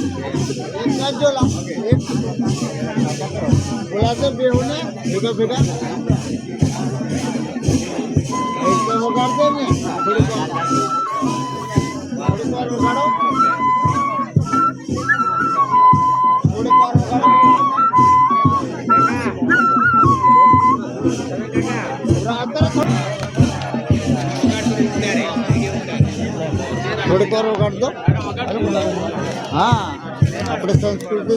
एक जोला एक गोला से बेहोने फेंका फेंका इसमें वो करते हैं હા આપણે સંસ્કૃતિ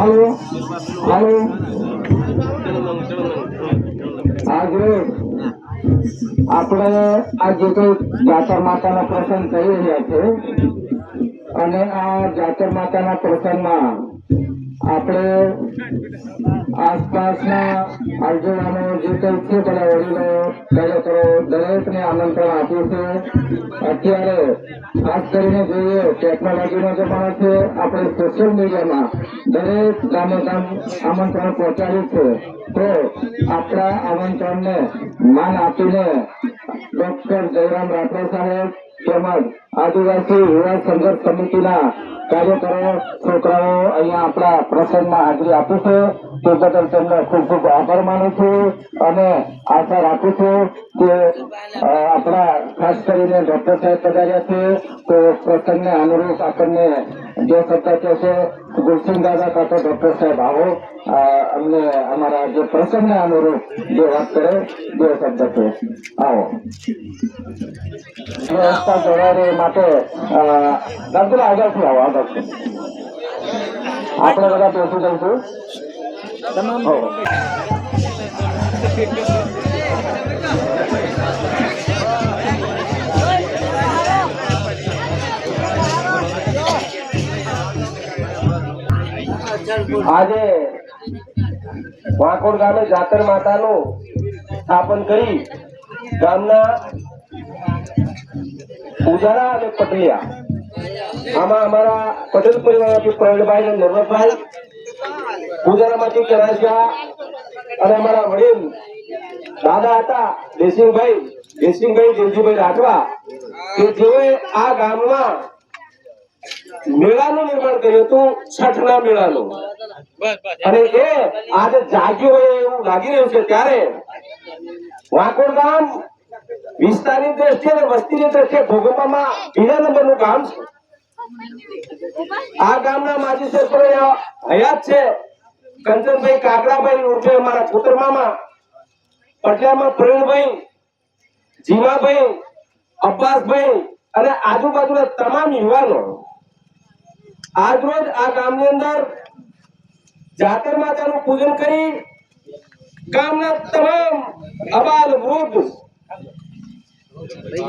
હાલો. હાલો. આજે આપણે આ જે કોઈ જાતર માતાના પ્રસંગ થઈ રહ્યા છે અને આ જાતર માતાના પ્રસંગમાં આપણે આસપાસના આગેવાનો જે કંઈ બધા વડીલો કાર્યકરો દરેકને આમંત્રણ આપ્યું છે. અત્યારે ખાસ કરીને જોઈએ, ટેકનોલોજીનો જમાનો છે, આપણે સોશિયલ મીડિયામાં દરેક ગામે ગામ આમંત્રણ પહોંચાડ્યું છે. તો આપણા આમંત્રણને માન આપીને ડોક્ટર જયરામ રાઠોડ સાહેબ તેમજ આદિવાસી યુવા સંઘર્ષ સમિતિના કાર્યકરો, છોકરાઓ અહીંયા આપણા પ્રસંગમાં હાજરી આપે છે. તે બદલ તેમનો ખૂબ ખૂબ આભાર માનું છું અને આશા રાખું છું કે આપણા ખાસ કરીને ડોક્ટર સાહેબ પધાર્યા છે. તો પ્રસંગને અનુરૂપ આપણને જે સત્તા કહેશે ગુલસિંહ દાદા કાં તો ડોક્ટર સાહેબ આવો અ, અમને અમારા જે પ્રસંગને અનુરૂપ જે વાત કરે જે શબ્દ છે આવો વ્યવસ્થા જળવાઈ રહે એ માટે અ, દાદા આગળથી આવો આગળથી આપણે બધા બેસી જઈશું હો. આજે વાંકોડ ગામે જાતર માતાનું સ્થાપન કરી ગામના ઉજારા અને પટલિયા આમાં અમારા પટેલ પરિવારમાંથી પ્રવીણભાઈ અને નર્મદભાઈ ઉજારામાંથી કેરાશા અને અમારા વડીલ દાદા હતા દેસિંગભાઈ દેસિંગભાઈ દેવજીભાઈ રાઠવા કે જેઓએ આ ગામમાં મેળાનું નિર્માણ કર્યું હતું, છઠના મેળાનું. અને એ આજે જાગ્યો હોય એવું લાગી રહ્યું છે ત્યારે વાંકોડ ગામ વિસ્તારની દ્રષ્ટિએ અને વસ્તીની દ્રષ્ટિએ ભોગવવામાં બીજા નંબરનું ગામ છે. આ ગામના માજી સરપંચ હયાત છે. કંચનભાઈ કાકડાભાઈ ઉર્ફે અમારા પુત્ર મામા, પટિયામાં પ્રવીણભાઈ, જીવાભાઈ, અબ્બાસભાઈ અને આજુબાજુના તમામ યુવાનો આજરોજ આ ગામની અંદર જાતર માતાનું પૂજન કરી ગામના તમામ અબાલ વૃદ્ધ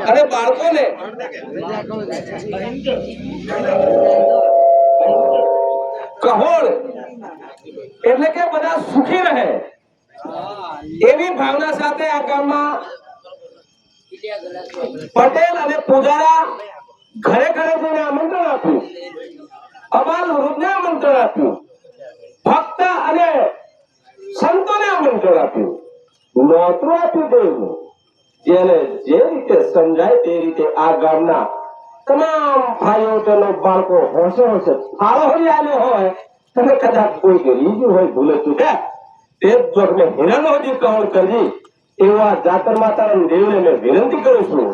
અને બાળકોને કહોળ એટલે કે બધા સુખી રહે એવી ભાવના સાથે આ ગામમાં પટેલ અને પૂજારા ઘરે ઘરે જઈને આમંત્રણ આપ્યું અબાલ હૃદય મંત્ર આપ્યું. ભક્ત અને સંતોને આમંત્રણ આપ્યું. નોતરું આપ્યું દેવું જેને જે રીતે સમજાય તે રીતે આ ગામના તમામ ભાઈઓ તેનો બાળકો હોશે હોશે ફાળો હોય આલ્યો હોય, તમે કદાચ કોઈ ગરીબ હોય, ભૂલે ચૂક્યા તે જ જો તમે હિરણ હજી કવળ કરી એવા જાતર માતાના દેવને મેં વિનંતી કરું છું.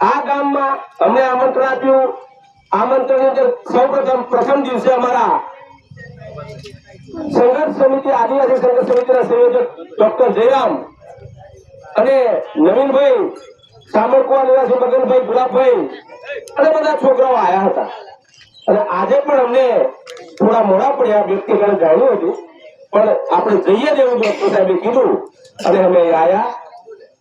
આ ગામમાં અમને આમંત્રણ આપ્યું. આયા હતા. અને આજે પણ અમને થોડા મોડા પડ્યા વ્યક્તિગત જાણ્યું હતું. પણ આપણે જઈએ જ એવું ડોક્ટર સાહેબે કીધું. અને અમે આવ્યા.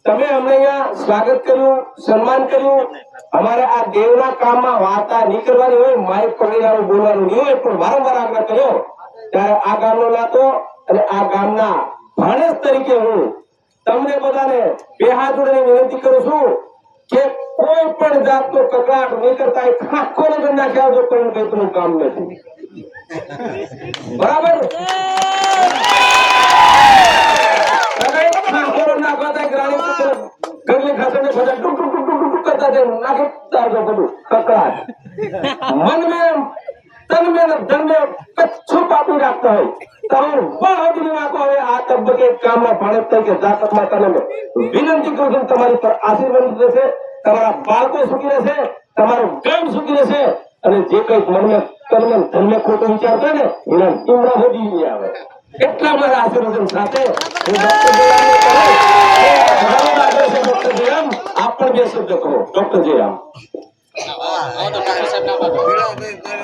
તમે અમને અહીંયા સ્વાગત કર્યું, સન્માન કર્યું. અમારે આ દેવના કામમાં વાર્તા નહીં કરવાની હોય માઇક પકડીને બોલવાનું નહીં હોય પણ વારંવાર આગ્રહ કર્યો. ત્યારે આ ગામનો નાતો અને આ ગામના ભાણેજ તરીકે હું તમને બધાને બે હાથ જોડીને વિનંતી કરું છું કે કોઈ પણ જાતનો કકડાટ નહીં કરતા એ ખાખો નજર નાખ્યા વગર કોઈ કઈકનું કામ નથી. બરાબર? તમે ખાખો નાખવા હતા ગ્રાણી મન મેં તન મેં ધન મેં કચ્છું પાપી રાખતા હોય. તમે બહાદુરી નાખો હવે આ તબક્કે કામમાં ભાણેજ તરીકે જાતકમાં તને મેં વિનંતી કરું છું તમારી પર આશીર્વાદ રહેશે તમારા બાળકો સુખી રહેશે, તમારું ગામ સુખી રહેશે અને જે કંઈક મનમાં તનમાં ધનને ખોટું વિચાર ને, એના ઈમડા હોદી આવે. એટલા મારા આશીર્વચન સાથે હું ડોક્ટર જયરામ આપ બે શબ્દ કહો ડોક્ટર જયરામ. Otro, otro,